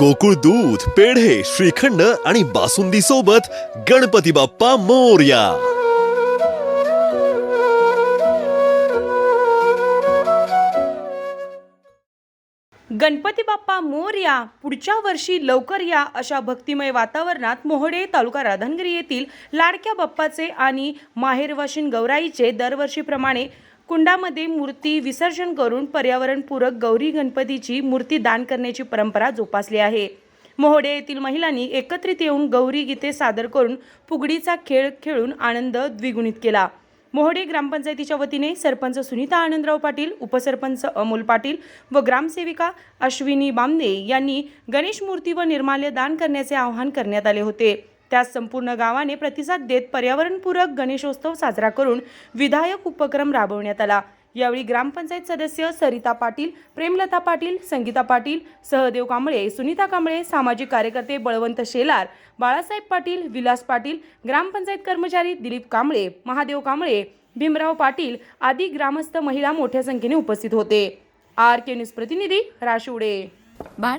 गोकुळ दूध पेढे श्रीखंड आणि बासुंदी सोबत गणपती बाप्पा मोर्या. गणपती बाप्पा मोर्या पुढच्या वर्षी लवकर या अशा भक्तिमय वातावरणात मोहडे तालुका राधानगिरी येथील लाडक्या बाप्पाचे आणि माहेरवाशीन गौराईचे दरवर्षीप्रमाणे कुंडामध्ये मूर्ती विसर्जन करून पर्यावरणपूरक गौरी गणपतीची मूर्ती दान करण्याची परंपरा जोपासली आहे. मोहडे येथील महिलांनी एकत्रित येऊन गौरी गीते सादर करून फुगडीचा खेळ खेळून आनंद द्विगुणित केला. मोहडे ग्रामपंचायतीच्या वतीने सरपंच सुनीता आनंदराव पाटील उपसरपंच अमोल पाटील व ग्रामसेविका अश्विनी बामणे यांनी गणेश मूर्ती व निर्माल्य दान करण्याचे आवाहन करण्यात आले होते. त्यास संपूर्ण गावाने प्रतिसाद देत पर्यावरणपूरक गणेशोत्सव साजरा करून विधायक उपक्रम राबवण्यात आला. यावेळी ग्रामपंचायत सदस्य सरिता पाटील प्रेमलता पाटील संगीता पाटील सहदेव कांबळे सुनीता कांबळे सामाजिक कार्यकर्ते बळवंत शेलार बाळासाहेब पाटील विलास पाटील ग्रामपंचायत कर्मचारी दिलीप कांबळे महादेव कांबळे भीमराव पाटील आदी ग्रामस्थ महिला मोठ्या संख्येने उपस्थित होते. आर के न्यूज प्रतिनिधी राशुडे बाळ